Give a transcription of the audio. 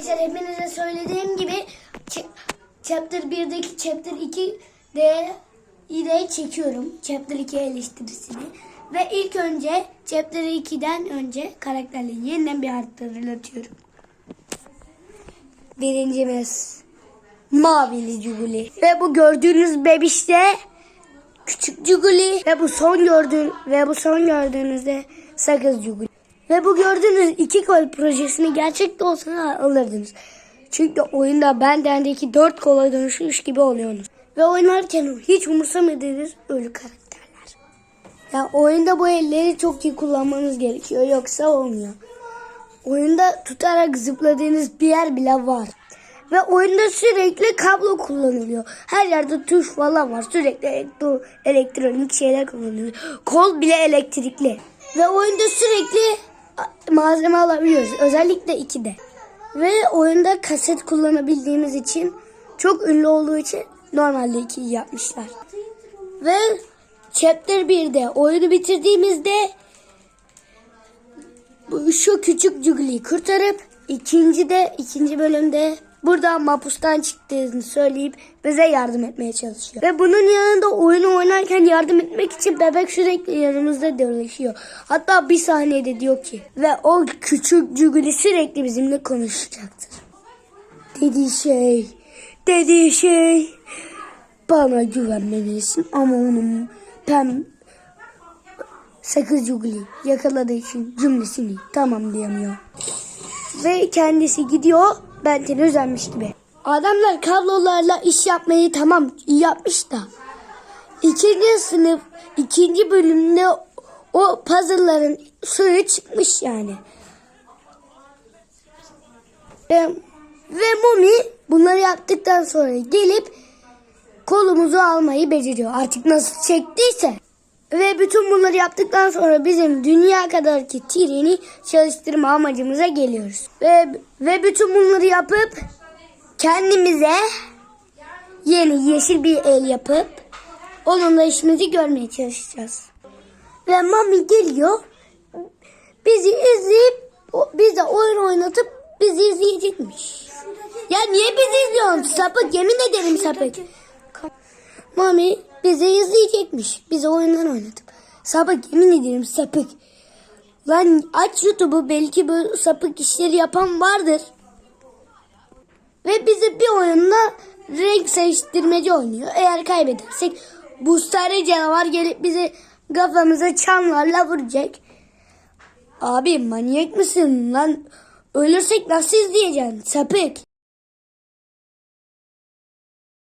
Arkadaşlar hepinize söylediğim gibi ch- Chapter 1'deki Chapter 2'de de çekiyorum. Chapter 2 eleştirisini. Ve ilk önce Chapter 2'den önce karakterleri yeniden bir hatırlatıyorum. Birincimiz Mavili Cuguli. Ve bu gördüğünüz bebiş de Küçük Cuguli. Ve bu son gördüğün ve bu son gördüğünüzde Sakız Cuguli. Ve bu gördüğünüz iki kol projesini gerçekte olsa alırdınız. Çünkü oyunda bendendeki dört kola dönüşmüş gibi oluyorsunuz. Ve oynarken hiç umursamadığınız ölü karakterler. Ya oyunda bu elleri çok iyi kullanmanız gerekiyor yoksa olmuyor. Oyunda tutarak zıpladığınız bir yer bile var. Ve oyunda sürekli kablo kullanılıyor. Her yerde tuş falan var. Sürekli elektro- elektronik şeyler kullanılıyor. Kol bile elektrikli. Ve oyunda sürekli malzeme alabiliyoruz. Özellikle 2'de. Ve oyunda kaset kullanabildiğimiz için çok ünlü olduğu için normalde 2'yi yapmışlar. Ve Chapter 1'de oyunu bitirdiğimizde şu küçük Juggly'i kurtarıp ikinci de ikinci bölümde buradan mapustan çıktığını söyleyip bize yardım etmeye çalışıyor. Ve bunun yanında oyunu oynarken yardım etmek için bebek sürekli yanımızda dolaşıyor. Hatta bir sahnede diyor ki ve o küçük Juggly sürekli bizimle konuşacaktır. Dediği şey, dediği şey bana güvenmelisin ama onun pem Sakız Juggly yakaladığı için cümlesini tamam diyemiyor. Ve kendisi gidiyor Benten'e özenmiş gibi. Adamlar kablolarla iş yapmayı tamam yapmış da. İkinci sınıf ikinci bölümde o puzzle'ların suyu çıkmış yani. Ve, ve Mumi bunları yaptıktan sonra gelip kolumuzu almayı beceriyor. Artık nasıl çektiyse. Ve bütün bunları yaptıktan sonra bizim dünya kadarki treni çalıştırma amacımıza geliyoruz. Ve, ve bütün bunları yapıp kendimize yeni yeşil bir el yapıp onunla işimizi görmeye çalışacağız. Ve Mami geliyor bizi izleyip bize oyun oynatıp bizi izleyecekmiş. Ya niye bizi izliyorsun? Sapık yemin ederim sapık. Mami bizi izleyecekmiş. Bize oyundan oynatıp. Sapık yemin ederim sapık. Lan aç YouTube'u belki bu sapık işleri yapan vardır. Ve bizi bir oyunla renk seçtirmeci oynuyor. Eğer kaybedersek bu sarı canavar gelip bizi kafamıza çamlarla vuracak. Abi manyak mısın lan? Ölürsek nasıl izleyeceksin sapık?